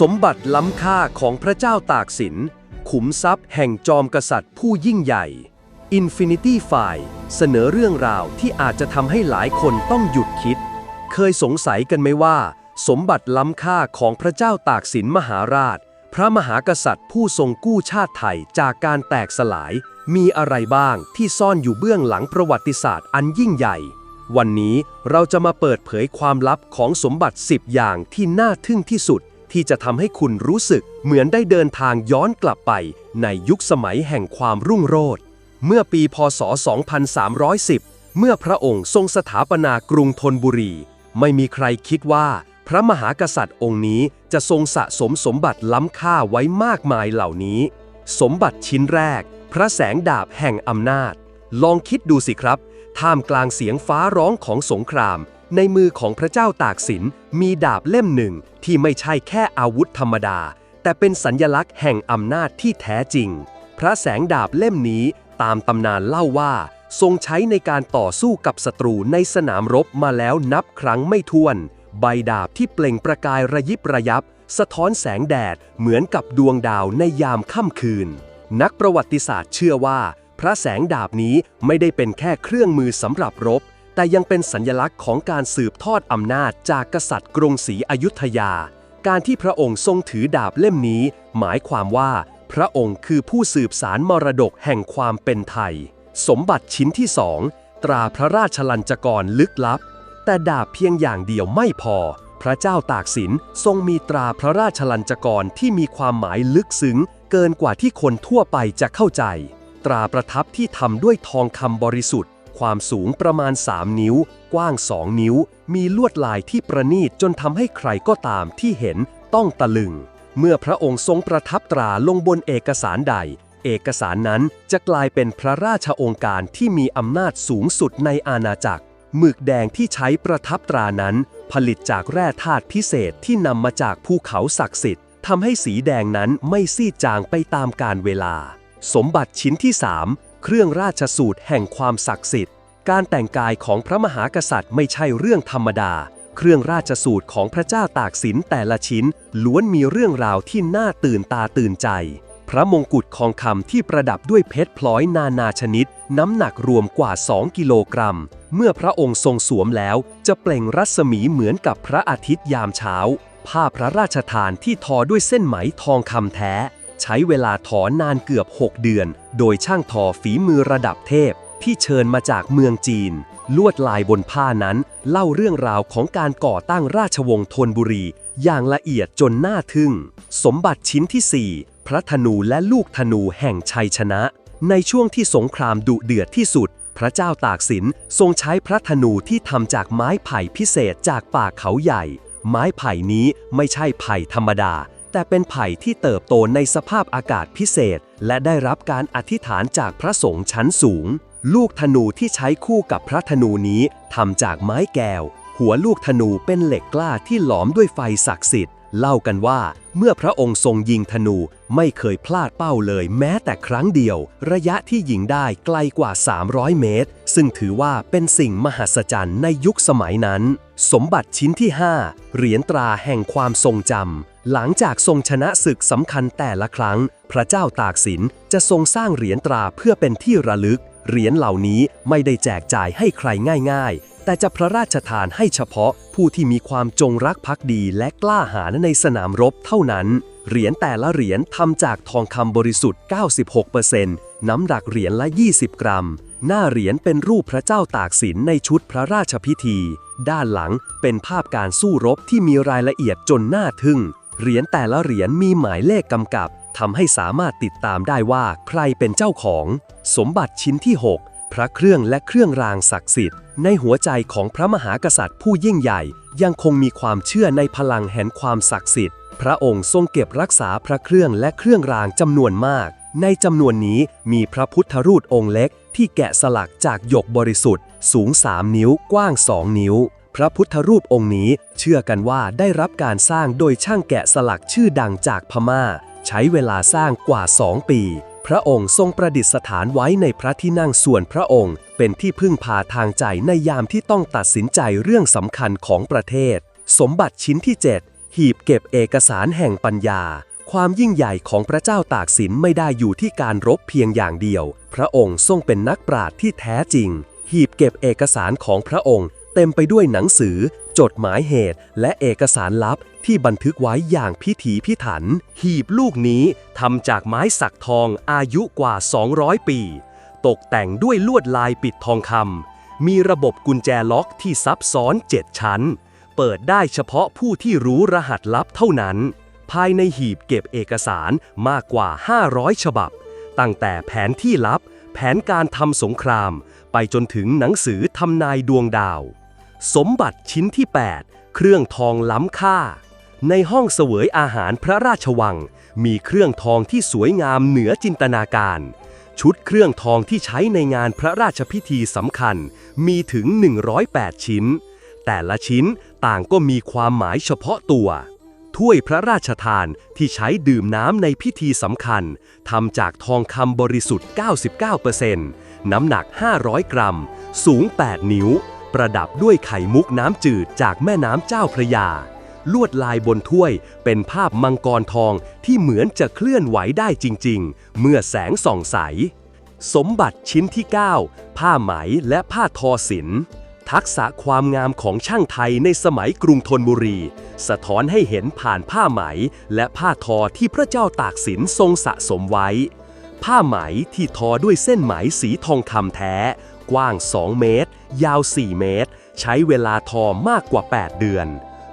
สมบัติล้ำค่าของพระเจ้าตากสิน ขุมทรัพย์แห่งจอมกษัตริย์ผู้ยิ่งใหญ่ Infinity File เสนอเรื่องราวที่อาจจะทำให้หลายคนต้องหยุดคิด เคยสงสัยกันไหมว่า สมบัติล้ำค่าของพระเจ้าตากสินมหาราช พระมหากษัตริย์ผู้ทรงกู้ชาติไทยจากการแตกสลาย มีอะไรบ้างที่ซ่อนอยู่เบื้องหลังประวัติศาสตร์อันยิ่งใหญ่ วันนี้เราจะมาเปิดเผยความลับของสมบัติ 10 อย่างที่น่าทึ่งที่สุด ที่จะทำให้คุณรู้สึกเหมือนได้เดินทางย้อนกลับไป ในยุคสมัยแห่งความรุ่งโรจน์เมื่อปีพศ 2310 เมื่อพระองค์ทรงสถาปนากรุงธนบุรี ไม่มีใครคิดว่า พระมหากษัตริย์องค์นี้จะทรงสะสมสมบัติล้ำค่าไว้มากมายเหล่านี้ สมบัติชิ้นแรก พระแสงดาบแห่งอำนาจ ลองคิดดูสิครับ ท่ามกลางเสียงฟ้าร้องของสงคราม ในมือของพระเจ้าตากสินมีดาบเล่มหนึ่งที่ไม่ใช่แค่อาวุธธรรมดา แต่เป็นสัญญลักษณ์แห่งอำนาจที่แท้จริง พระแสงดาบเล่มนี้ตามตำนานเล่าว่า ทรงใช้ในการต่อสู้กับศัตรูในสนามรบมาแล้วนับครั้งไม่ถ้วน ใบดาบที่เปล่งประกายระยิบระยับ สะท้อนแสงแดดเหมือนกับดวงดาวในยามค่ำคืน นักประวัติศาสตร์เชื่อว่า พระแสงดาบนี้ไม่ได้เป็นแค่เครื่องมือสำหรับรบ แต่ยังเป็นสัญลักษณ์ของการสืบทอดอำนาจจากกษัตริย์กรุงศรีอยุธยา การที่พระองค์ทรงถือดาบเล่มนี้ หมายความว่า พระองค์คือผู้สืบสารมรดกแห่งความเป็นไทย สมบัติชิ้นที่สองตราพระราชลัญจกรลึกลับ แต่ดาบเพียงอย่างเดียวไม่พอ พระเจ้าตากสินทรงมีตราพระราชลัญจกรที่มีความหมายลึกซึ้ง เกินกว่าที่คนทั่วไปจะเข้าใจ ตราประทับที่ทำด้วยทองคำบริสุทธิ์ ความสูงประมาณ 3 นิ้ว กว้าง 2 นิ้ว มีลวดลายที่ประณีตจนทำให้ใครก็ตามที่เห็นต้องตะลึง เมื่อพระองค์ทรงประทับตราลงบนเอกสารใด เอกสารนั้นจะกลายเป็นพระราชองค์การที่มีอำนาจสูงสุดในอาณาจักรหมึกแดงที่ใช้ประทับตรานั้น ผลิตจากแร่ธาตุพิเศษที่นำมาจากภูเขาศักดิ์สิทธิ์ทำให้สีแดงนั้นไม่ซีดจางไปตามกาลเวลา สมบัติชิ้นที่ 3 เครื่องราชสูตรแห่งความศักดิ์สิทธิ์ การแต่งกายของพระมหากษัตริย์ไม่ใช่เรื่องธรรมดา เครื่องราชสูตรของพระเจ้าตากสินแต่ละชิ้น ล้วนมีเรื่องราวที่น่าตื่นตาตื่นใจ พระมงกุฎทองคำที่ประดับด้วยเพชรพลอยนานาชนิด น้ำหนักรวมกว่า 2 กิโลกรัม เมื่อพระองค์ทรงสวมแล้ว จะเปล่งรัศมีเหมือนกับพระอาทิตย์ยามเช้า ผ้าพระราชทานที่ทอด้วยเส้นไหมทองคำแท้ ใช้เวลาถอนนานเกือบ 6 เดือน โดยช่างทอฝีมือระดับเทพ ที่เชิญมาจากเมืองจีน ลวดลายบนผ้านั้น เล่าเรื่องราวของการก่อตั้งราชวงศ์ธนบุรี อย่างละเอียดจนน่าทึ่ง สมบัติชิ้นที่ 4 พระธนูและลูกธนูแห่งชัยชนะ ในช่วงที่สงครามดุเดือดที่สุด พระเจ้าตากสินทรงใช้พระธนูที่ทำจากไม้ไผ่พิเศษจากป่าเขาใหญ่ ไม้ไผ่นี้ไม่ใช่ไผ่ธรรมดา แต่เป็นไผ่ที่เติบโตในสภาพอากาศพิเศษ และได้รับการอธิษฐานจากพระสงฆ์ชั้นสูง ลูกธนูที่ใช้คู่กับพระธนูนี้ทำจากไม้แก้ว หัวลูกธนูเป็นเหล็กกล้าที่หลอมด้วยไฟศักดิ์สิทธิ์ เล่ากันว่าเมื่อพระองค์ทรงยิงธนูไม่เคยพลาดเป้าเลยแม้แต่ครั้งเดียว ระยะที่ยิงได้ไกลกว่า 300 เมตร ซึ่งถือว่าเป็นสิ่งมหัศจรรย์ในยุคสมัยนั้น สมบัติชิ้นที่ 5 เหรียญตราแห่งความทรงจำ หลังจากทรงชนะศึกสำคัญแต่ละครั้ง พระเจ้าตากสินจะทรงสร้างเหรียญตราเพื่อเป็นที่ระลึก เหรียญเหล่านี้ไม่ได้แจกจ่ายให้ใครง่าย ๆ แต่จะพระราชทานให้เฉพาะผู้ที่มีความจงรักภักดีและกล้าหาญในสนามรบเท่านั้น เหรียญแต่ละเหรียญทำจากทองคำบริสุทธิ์ 96%น้ำหนักเหรียญละ 20 กรัม หน้าเหรียญเป็นรูปพระเจ้าตากสินในชุดพระราชพิธี ด้านหลังเป็นภาพการสู้รบที่มีรายละเอียดจนน่าทึ่ง เหรียญแต่ละเหรียญมีหมายเลขกำกับทำให้สามารถติดตามได้ว่าใครเป็นเจ้าของ สมบัติชิ้นที่ 6 พระเครื่องและเครื่องรางศักดิ์สิทธิ์ ในหัวใจของพระมหากษัตริย์ผู้ยิ่งใหญ่ ยังคงมีความเชื่อในพลังแห่งความศักดิ์สิทธิ์ พระองค์ทรงเก็บรักษาพระเครื่องและเครื่องรางจำนวนมาก ในจำนวนนี้มีพระพุทธรูปองค์เล็ก ที่แกะสลักจากหยกบริสุทธิ์ สูง 3 นิ้วกว้าง 2 นิ้ว พระพุทธรูปองค์นี้เชื่อกันว่าได้รับการสร้างโดยช่างแกะสลักชื่อดังจากพม่า ใช้เวลาสร้างกว่า 2 ปี พระองค์ทรงประดิษฐานไว้ในพระที่นั่งส่วนพระองค์ เป็นที่พึ่งพาทางใจในยามที่ต้องตัดสินใจเรื่องสำคัญของประเทศ สมบัติชิ้นที่ 7 หีบเก็บเอกสารแห่งปัญญา ความยิ่งใหญ่ของพระเจ้าตากสินไม่ได้อยู่ที่การรบเพียงอย่างเดียว พระองค์ทรงเป็นนักปราชญ์ที่แท้จริง หีบเก็บเอกสารของพระองค์ เต็มไปด้วยหนังสือ จดหมายเหตุ และเอกสารลับที่บันทึกไว้อย่างพิถีพิถัน หีบลูกนี้ทำจากไม้สักทองอายุกว่า 200 ปี ตกแต่งด้วยลวดลายปิดทองคำมีระบบกุญแจล็อกที่ซับซ้อน 7 ชั้น เปิดได้เฉพาะผู้ที่รู้รหัสลับเท่านั้น ภายในหีบเก็บเอกสารมากกว่า 500 ฉบับ ตั้งแต่แผนที่ลับ แผนการทำสงคราม ไปจนถึงหนังสือทำนายดวงดาว สมบัติชิ้นที่ 8 เครื่องทองล้ำค่า ในห้องเสวยอาหารพระราชวัง มีเครื่องทองที่สวยงามเหนือจินตนาการ ชุดเครื่องทองที่ใช้ในงานพระราชพิธีสำคัญ มีถึง 108 ชิ้น แต่ละชิ้นต่างก็มีความหมายเฉพาะตัว ถ้วยพระราชทานที่ใช้ดื่มน้ำในพิธีสำคัญทำจากทองคำบริสุทธิ์ 99%น้ำหนัก 500 กรัม สูง 8 นิ้ว ประดับด้วยไข่มุกน้ำจืดจากแม่น้ำเจ้าพระยา ลวดลายบนถ้วยเป็นภาพมังกรทองที่เหมือนจะเคลื่อนไหวได้จริง ๆ เมื่อแสงส่องใส สมบัติชิ้นที่ 9 ผ้าไหมและผ้าทอศิลป์ ทักษะความงามของช่างไทยในสมัยกรุงธนบุรี สะท้อนให้เห็นผ่านผ้าไหมและผ้าทอที่พระเจ้าตากสินทรงสะสมไว้ ผ้าไหมที่ทอด้วยเส้นไหมสีทองคำแท้ กว้าง 2 เมตร ยาว 4 เมตร ใช้เวลาทอมากกว่า 8 เดือน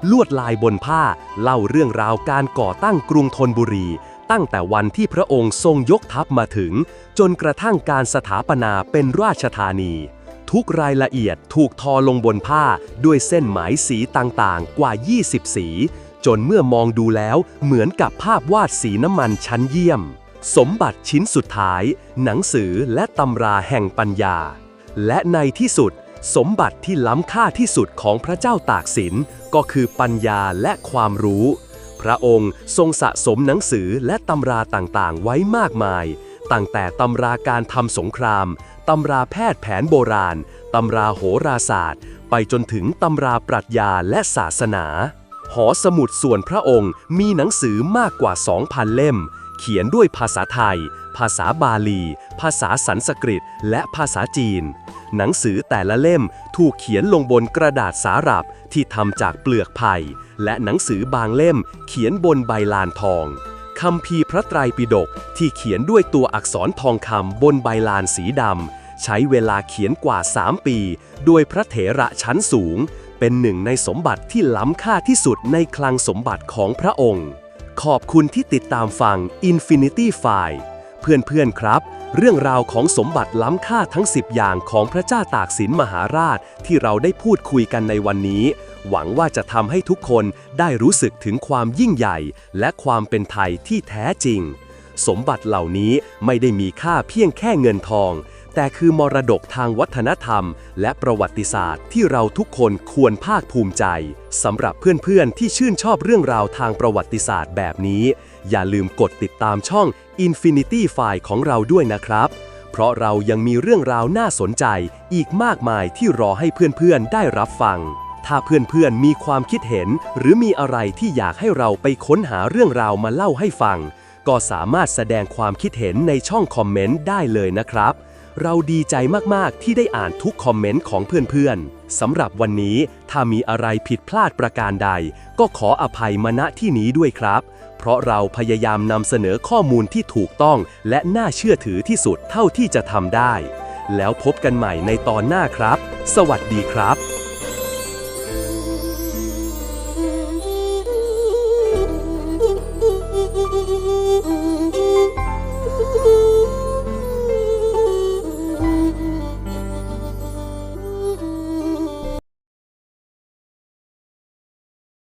ลวดลายบนผ้าเล่าเรื่องราวการก่อตั้งกรุงธนบุรีตั้งแต่วันที่พระองค์ทรงยกทัพมาถึง จนกระทั่งการสถาปนาเป็นราชธานี ทุกรายละเอียดถูกทอลงบนผ้าด้วยเส้นไหมสีต่างๆ กว่า 20 สี จนเมื่อมองดูแล้วเหมือนกับภาพวาดสีน้ำมันชั้นเยี่ยม สมบัติชิ้นสุดท้าย หนังสือและตำราแห่งปัญญา และในที่สุด สมบัติที่ล้ำค่าที่สุดของพระเจ้าตากสินก็คือปัญญาและความรู้ พระองค์ทรงสะสมหนังสือและตำราต่างๆ ไว้มากมายตั้งแต่ตำราการทำสงคราม ตำราแพทย์แผนโบราณ ตำราโหราศาสตร์ ไปจนถึงตำราปรัชญาและศาสนา หอสมุดส่วนพระองค์มีหนังสือมากกว่า 2,000 เล่ม เขียนด้วยภาษาไทย ภาษาบาลี ภาษาสันสกฤต และภาษาจีน หนังสือแต่ละเล่มถูกเขียนลงบนกระดาษสารับที่ทำจากเปลือกไผ่และหนังสือบางเล่มเขียนบนใบลานทองคำพีพระไตรปิฎกที่เขียนด้วยตัวอักษรทองคำบนใบลานสีดำ ใช้เวลาเขียนกว่า 3 ปี โดยพระเถระชั้นสูง เป็นหนึ่งในสมบัติที่ล้ำค่าที่สุดในคลังสมบัติของพระองค์ ขอบคุณที่ติดตามฟัง Infinity File เพื่อนๆครับ เรื่องราวของสมบัติล้ำค่าทั้ง 10 อย่างของพระเจ้าตากสินมหาราชที่เราได้พูดคุยกันในวันนี้ หวังว่าจะทำให้ทุกคนได้รู้สึกถึงความยิ่งใหญ่ และความเป็นไทยที่แท้จริง สมบัติเหล่านี้ไม่ได้มีค่าเพียงแค่เงินทอง แต่คือมรดกทางวัฒนธรรม และประวัติศาสตร์ที่เราทุกคนควรภาคภูมิใจสำหรับเพื่อนๆ ที่ชื่นชอบเรื่องราวทางประวัติศาสตร์แบบนี้ อย่าลืมกดติดตามช่อง Infinity File ของเราด้วยนะครับ เพราะเรายังมีเรื่องราวน่าสนใจอีกมากมายที่รอให้เพื่อนๆ ได้รับฟัง ถ้าเพื่อนๆ มีความคิดเห็น หรือมีอะไรที่อยากให้เราไปค้นหาเรื่องราวมาเล่าให้ฟัง ก็สามารถแสดงความคิดเห็นในช่องคอมเมนต์ได้เลยนะครับ เราดีใจมาก ๆ ที่ได้อ่านทุกคอมเมนต์ของเพื่อน ๆ สำหรับวันนี้ ถ้ามีอะไรผิดพลาดประการใด ก็ขออภัยมาณที่นี้ด้วยครับ เพราะเราพยายามนำเสนอข้อมูลที่ถูกต้อง และน่าเชื่อถือที่สุดเท่าที่จะทำได้ แล้วพบกันใหม่ในตอนหน้าครับ สวัสดีครับ